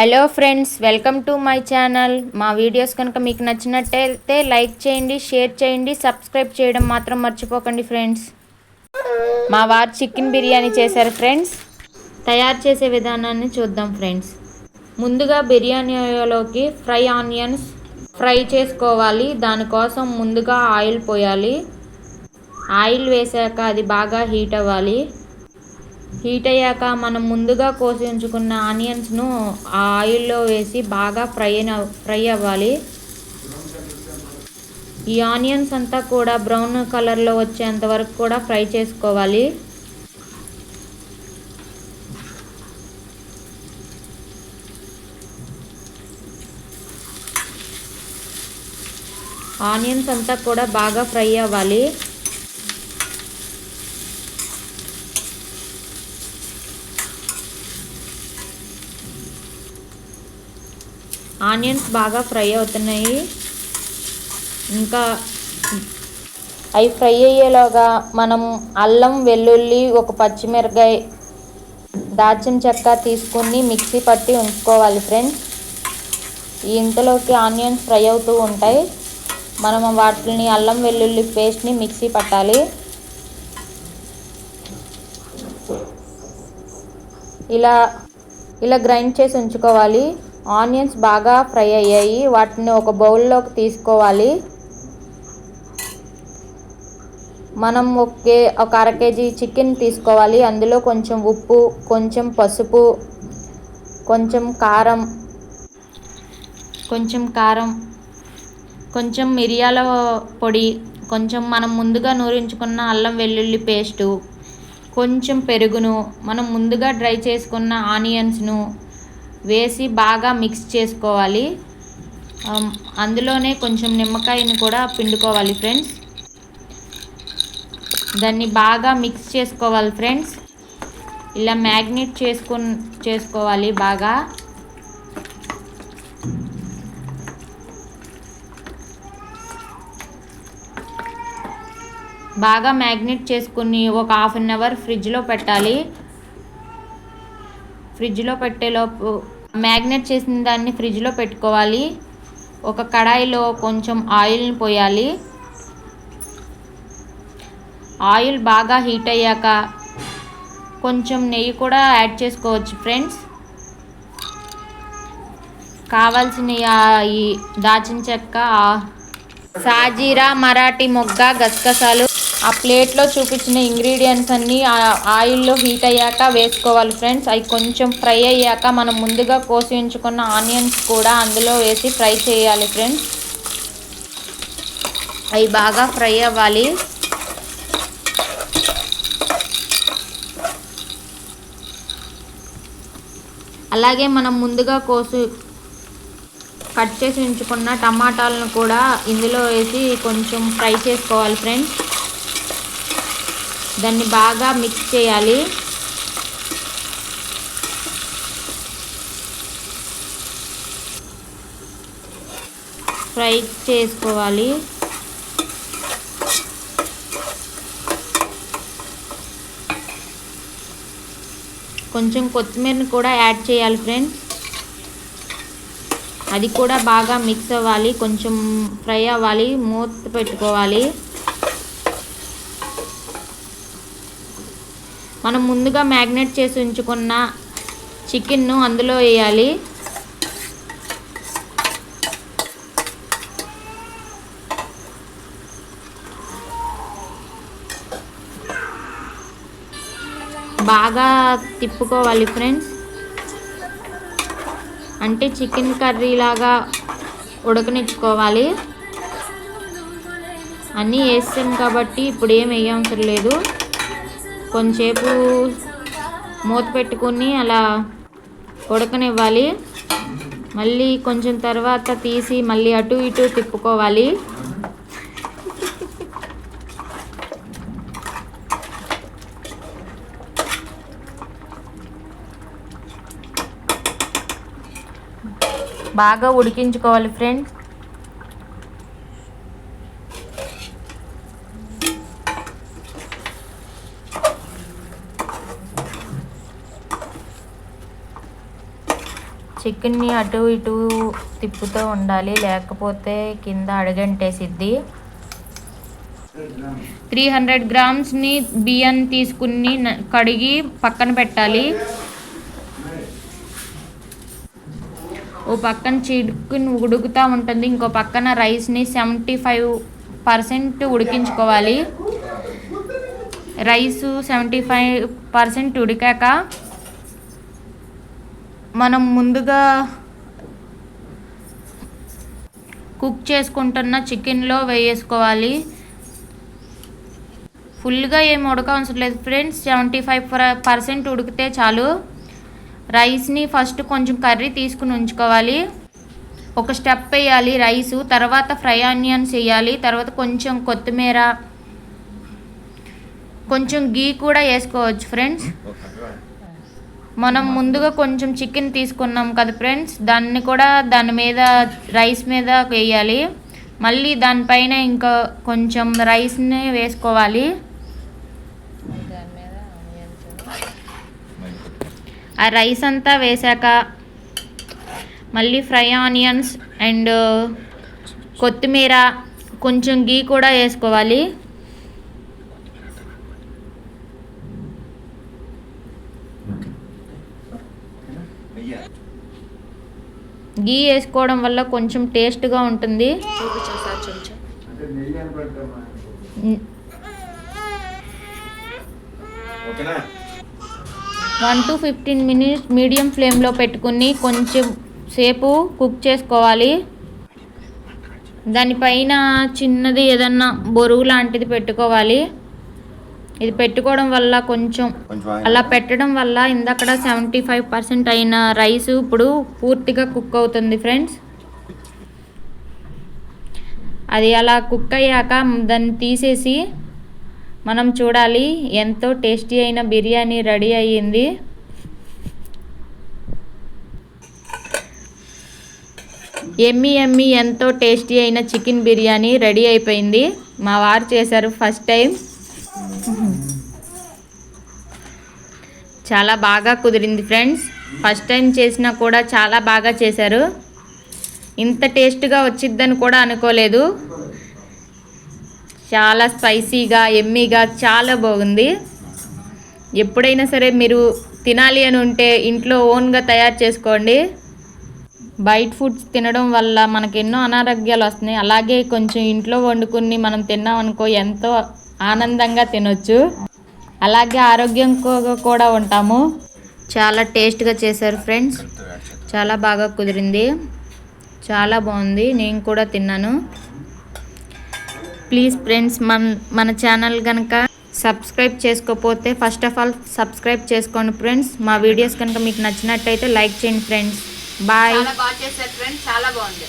Hello friends welcome to my channel. మా videos కనుక మీకు నచ్చినట్టయితే లైక్ చేయండి షేర్ చేయండి సబ్స్క్రైబ్ చేయడం మాత్రం మర్చిపోకండి ఫ్రెండ్స్. మా వారు చికెన్ బిర్యానీ చేశారు ఫ్రెండ్స్. తయారు చేసే విధానాన్ని చూద్దాం ఫ్రెండ్స్. ముందుగా బిర్యానీలోకి ఫ్రై ఆనియన్స్ ఫ్రై చేసుకోవాలి. దానికోసం ముందుగా ఆయిల్ పోయాలి. ఆయిల్ వేసాక అది బాగా హీట్ అవ్వాలి. హీట్ అయ్యాక మనం ముందుగా కోసి ఉంచుకున్న ఆనియన్స్ను ఆ ఆయిల్లో వేసి బాగా ఫ్రై ఫ్రై అవ్వాలి. ఈ ఆనియన్స్ అంతా కూడా బ్రౌన్ కలర్లో వచ్చేంత వరకు కూడా ఫ్రై చేసుకోవాలి. ఆనియన్స్ అంతా కూడా బాగా ఫ్రై అవ్వాలి. ఆనియన్స్ బాగా ఫ్రై అవుతున్నాయి. ఇంకా అవి ఫ్రై అయ్యేలాగా మనం అల్లం వెల్లుల్లి ఒక పచ్చిమిరకాయ దాల్చిన చెక్క తీసుకుని మిక్సీ పట్టి ఉంచుకోవాలి ఫ్రెండ్స్. ఇంతలోకి ఆనియన్స్ ఫ్రై అవుతూ ఉంటాయి. మనం వాటిని అల్లం వెల్లుల్లి పేస్ట్ని మిక్సీ పట్టాలి. ఇలా ఇలా గ్రైండ్ చేసి ఉంచుకోవాలి. ఆనియన్స్ బాగా ఫ్రై అయ్యాయి. వాటిని ఒక బౌల్లోకి తీసుకోవాలి. మనం ఒకే ఒక అర కేజీ చికెన్ తీసుకోవాలి. అందులో కొంచెం ఉప్పు కొంచెం పసుపు కొంచెం కారం కొంచెం కారం కొంచెం మిరియాల పొడి కొంచెం మనం ముందుగా నూరించుకున్న అల్లం వెల్లుల్లి పేస్టు కొంచెం పెరుగును మనం ముందుగా డ్రై చేసుకున్న ఆనియన్స్ను వేసి బాగా మిక్స్ చేసుకోవాలి. Um, అందులోనే కొంచెం నిమ్మకాయని కూడా పిండుకోవాలి ఫ్రెండ్స్ దాన్ని బాగా మిక్స్ చేసుకోవాలి ఫ్రెండ్స్ ఇలా మ్యాగ్నెట్ చేసుకు చేసుకోవాలి బాగా. బాగా మ్యాగ్నెట్ చేసుకుని ఒక హాఫ్ అన్ అవర్ ఫ్రిడ్జ్లో పెట్టాలి. ఫ్రిడ్జ్లో పెట్టేలోపు మ్యాగ్నెట్ చేసిన దాన్ని ఫ్రిడ్జ్లో పెట్టుకోవాలి. ఒక కడాయిలో కొంచెం ఆయిల్ని పోయాలి. ఆయిల్ బాగా హీట్ అయ్యాక కొంచెం నెయ్యి కూడా యాడ్ చేసుకోవచ్చు ఫ్రెండ్స్. కావాల్సిన ఈ దాచిన చెక్క సాజీరా మరాఠీ మొగ్గ గసగసాలు ఆ ప్లేట్లో చూపించిన ఇంగ్రీడియంట్స్ అన్నీ ఆయిల్లో హీట్ అయ్యాక వేసుకోవాలి ఫ్రెండ్స్. అవి కొంచెం ఫ్రై అయ్యాక మనం ముందుగా కోసి ఉంచుకున్న ఆనియన్స్ కూడా అందులో వేసి ఫ్రై చేయాలి ఫ్రెండ్స్. అవి బాగా ఫ్రై అవ్వాలి. అలాగే మనం ముందుగా కోసి కట్ చేసి ఉంచుకున్న టమాటాలను కూడా ఇందులో వేసి కొంచెం ఫ్రై చేసుకోవాలి ఫ్రెండ్స్. దాన్ని బాగా మిక్స్ చేయాలి. ఫ్రై చేసుకోవాలి. కొంచెం కొత్తిమీరని కూడా యాడ్ చేయాలి ఫ్రెండ్స్. అది కూడా బాగా మిక్స్ అవ్వాలి. కొంచెం ఫ్రై అవ్వాలి. మూత పెట్టుకోవాలి. మనం ముందుగా మ్యాగ్నేట్ చేసి ఉంచుకున్న చికెన్ను అందులో వేయాలి. బాగా తిప్పుకోవాలి ఫ్రెండ్స్. అంటే చికెన్ కర్రీ లాగా ఉడకనిచ్చుకోవాలి. అన్నీ వేస్తాం కాబట్టి ఇప్పుడు ఏం వేయవసరం లేదు. కొంచెంసేపు మూత పెట్టుకుని అలా ఉడకనివ్వాలి. మళ్ళీ కొంచెం తర్వాత తీసి మళ్ళీ అటు ఇటు తిప్పుకోవాలి. బాగా ఉడికించుకోవాలి ఫ్రెండ్స్. చికెన్ని అటు ఇటు తిప్పుతూ ఉండాలి. లేకపోతే కింద అడగంటేసిద్ది. త్రీ హండ్రెడ్ గ్రామ్స్ని బియ్యం తీసుకుని కడిగి పక్కన పెట్టాలి. ఓ పక్కన చిడుకుని ఉడుకుతూ ఉంటుంది. ఇంకో పక్కన రైస్ని సెవెంటీ ఫైవ్ పర్సెంట్ ఉడికించుకోవాలి. రైస్ సెవెంటీ ఫైవ్ పర్సెంట్ ఉడికాక మనం ముందుగా కుక్ చేసుకుంటున్న చికెన్లో వేసుకోవాలి ఫుల్గా ఏం ఉడక అవసరం లేదు ఫ్రెండ్స్. సెవెంటీ ఫైవ్ పర్సెంట్ ఉడికితే చాలు. రైస్ని ఫస్ట్ కొంచెం కర్రీ తీసుకుని ఉంచుకోవాలి. ఒక స్టెప్ వేయాలి రైసు తర్వాత ఫ్రై ఆనియన్స్ వేయాలి తర్వాత కొంచెం కొత్తిమీర కొంచెం గీ కూడా వేసుకోవచ్చు ఫ్రెండ్స్. మనం ముందుగా కొంచెం చికెన్ తీసుకున్నాం కదా ఫ్రెండ్స్ దాన్ని కూడా దాని మీద రైస్ మీద వేయాలి. మళ్ళీ దానిపైన ఇంకా కొంచెం రైస్ని వేసుకోవాలి. ఆ రైస్ అంతా వేశాక మళ్ళీ ఫ్రై ఆనియన్స్ అండ్ కొత్తిమీర కొంచెం గీ కూడా వేసుకోవాలి. గీ వేసుకోవడం వల్ల కొంచెం టేస్ట్గా ఉంటుంది. One to fifteen minutes medium ఫ్లేమ్లో పెట్టుకుని కొంచెం సేపు కుక్ చేసుకోవాలి. దానిపైన చిన్నది ఏదన్నా బొరుగు లాంటిది పెట్టుకోవాలి. ఇది పెట్టుకోవడం వల్ల కొంచెం అలా పెట్టడం వల్ల ఇందక్కడ సెవెంటీ ఫైవ్ పర్సెంట్ అయిన రైస్ ఇప్పుడు పూర్తిగా కుక్ అవుతుంది ఫ్రెండ్స్. అది అలా కుక్ అయ్యాక దాన్ని తీసేసి మనం చూడాలి ఎంతో టేస్టీ అయిన బిర్యానీ రెడీ అయ్యింది. ఎమ్మి ఎమ్మి ఎంతో టేస్టీ అయిన చికెన్ బిర్యానీ రెడీ అయిపోయింది. మా వారు చేశారు ఫస్ట్ టైం. చాలా బాగా కుదిరింది ఫ్రెండ్స్. ఫస్ట్ టైం చేసినా కూడా చాలా బాగా చేశారు. ఇంత టేస్ట్గా వచ్చిద్దని కూడా అనుకోలేదు. చాలా స్పైసీగా ఎమ్మీగా చాలా బాగుంది. ఎప్పుడైనా సరే మీరు తినాలి అని ఉంటే ఇంట్లో ఓన్గా తయారు చేసుకోండి. బయట ఫుడ్స్ తినడం వల్ల మనకు ఎన్నో అనారోగ్యాలు వస్తున్నాయి. అలాగే కొంచెం ఇంట్లో వండుకుని మనం తిన్నాం అనుకో ఎంతో ఆనందంగా తినొచ్చు. అలాగే ఆరోగ్యం కూడా ఉంటాము. చాలా టేస్ట్గా చేశారు ఫ్రెండ్స్. చాలా బాగా కుదిరింది. చాలా బాగుంది. నేను కూడా తిన్నాను. ప్లీజ్ ఫ్రెండ్స్ మన మన ఛానల్ కనుక సబ్స్క్రైబ్ చేసుకోకపోతే ఫస్ట్ ఆఫ్ ఆల్ సబ్స్క్రైబ్ చేసుకోండి ఫ్రెండ్స్. మా వీడియోస్ కనుక మీకు నచ్చినట్టయితే లైక్ చేయండి ఫ్రెండ్స్. బాయ్. బాగా చేశారు ఫ్రెండ్స్. చాలా బాగుంది.